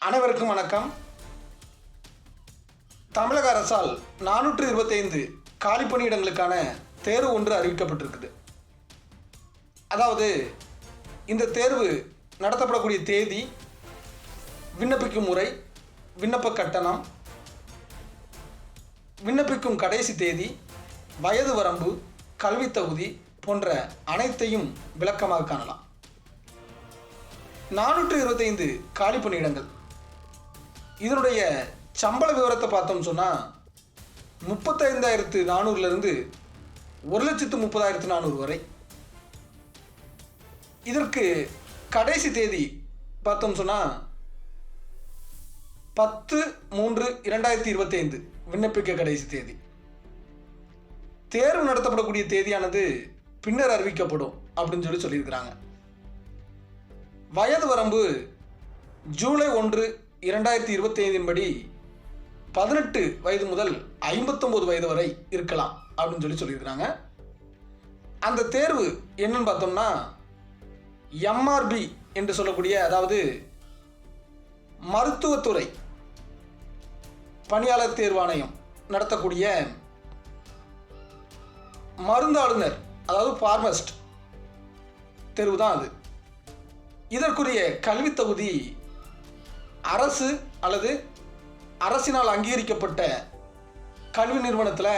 அனைவருக்கும் வணக்கம். தமிழக அரசால் நானூற்று இருபத்தைந்து காலி பணியிடங்களுக்கான தேர்வு ஒன்று அறிவிக்கப்பட்டிருக்குது. அதாவது இந்த தேர்வு நடத்தப்படக்கூடிய தேதி விண்ணப்பிக்கும் முறை விண்ணப்ப கட்டணம் விண்ணப்பிக்கும் கடைசி தேதி வயது வரம்பு கல்வித் தகுதி போன்ற அனைத்தையும் விளக்கமாக காணலாம். நானூற்று இருபத்தைந்து காலி பணியிடங்கள். இதனுடைய சம்பள விவரத்தை பார்த்தோம் சொன்னால் முப்பத்தைந்தாயிரத்து நானூறுலேருந்து ஒரு லட்சத்து முப்பதாயிரத்து நானூறு வரை. இதற்கு கடைசி தேதி பார்த்தோம் சொன்னால் பத்து மூன்று இரண்டாயிரத்தி இருபத்தைந்து விண்ணப்பிக்க கடைசி தேதி. தேர்வு நடத்தப்படக்கூடிய தேதியானது பின்னர் அறிவிக்கப்படும் அப்படின்னு சொல்லி சொல்லியிருக்கிறாங்க. வயது வரம்பு ஜூலை ஒன்று இரண்டாயிரத்தி இருபத்தி ஐந்தின் படி பதினெட்டு வயது முதல் ஐம்பத்தொம்போது வயது வரை இருக்கலாம் அப்படின்னு சொல்லி சொல்லியிருக்கிறாங்க. அந்த தேர்வு என்னன்னு பார்த்தோம்னா எம்ஆர்பி என்று சொல்லக்கூடிய அதாவது மருத்துவத்துறை பணியாளர் தேர்வாணையம் நடத்தக்கூடிய மருந்தாளுநர் அதாவது ஃபார்மஸ்ட் தேர்வு தான் அது. இதற்குரிய கல்வித் தகுதி அரசு அல்லது அரசினால் அங்கீகரிக்கப்பட்ட கல்வி நிறுவனத்தில்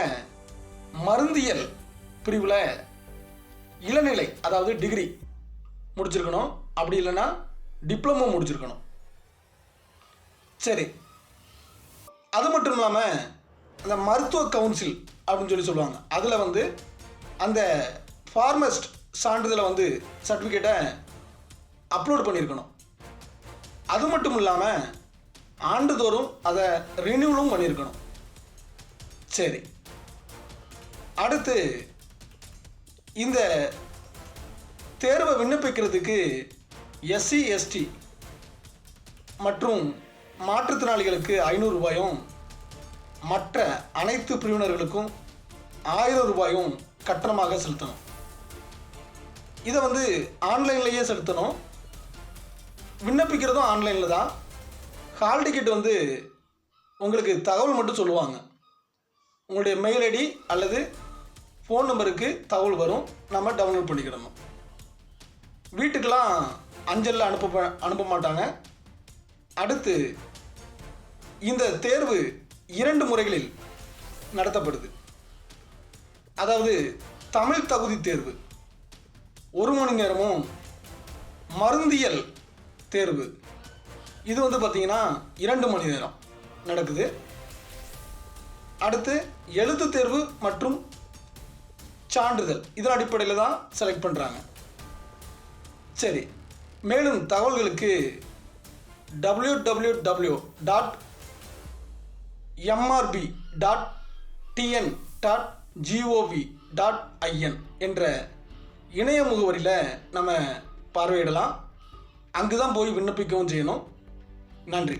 மருந்தியல் பிரிவில் இளநிலை அதாவது டிகிரி முடிச்சிருக்கணும். அப்படி இல்லைன்னா டிப்ளமோ முடிச்சிருக்கணும். சரி. அது மட்டும் இல்லாமல் அந்த மருத்துவ கவுன்சில் அப்படின்னு சொல்லி சொல்லுவாங்க. அதில் வந்து அந்த ஃபார்மஸ்ட் சான்றிதழை வந்து சர்டிஃபிகேட்டை அப்லோட் பண்ணியிருக்கணும். அது மட்டும் இல்லாமல் ஆண்டுதோறும் அதை ரினியூலும் பண்ணியிருக்கணும் சரி. அடுத்து இந்த தேர்வை விண்ணப்பிக்கிறதுக்கு எஸ்சி எஸ்டி மற்றும் மாற்றுத்திறனாளிகளுக்கு ஐநூறு ரூபாயும் மற்ற அனைத்து பிரிவினர்களுக்கும் ஆயிரம் ரூபாயும் கட்டணமாக செலுத்தணும். இதை வந்து ஆன்லைன்லேயே செலுத்தணும். விண்ணப்பிக்கிறதும் ஆன்லைனில் தான். ஹால் டிக்கெட் வந்து உங்களுக்கு தகவல் மட்டும் சொல்லுவாங்க. உங்களுடைய மெயில் ஐடி அல்லது ஃபோன் நம்பருக்கு தகவல் வரும். நம்ம டவுன்லோட் பண்ணிக்கிடணும் வீட்டுக்கெலாம் அஞ்சலில் அனுப்ப அனுப்ப மாட்டாங்க. அடுத்து இந்த தேர்வு இரண்டு முறைகளில் நடத்தப்படுது. அதாவது தமிழ் தகுதி தேர்வு. ஒரு மணி நேரமும் மருந்தியல் தேர்வு. இது வந்து பார்த்திங்கன்னா இரண்டு மணி நேரம் நடக்குது. அடுத்து எழுத்து தேர்வு மற்றும் சான்றிதழ். இதன் அடிப்படையில் தான் செலக்ட் பண்ணுறாங்க சரி. மேலும் தகவல்களுக்கு W W W dot MRB dot TN dot GOV dot IN என்ற இணைய முகவரியில் நம்ம பார்வையிடலாம். அங்கு தான் போய் விண்ணப்பிக்கவும் செய்யணும். நன்றி.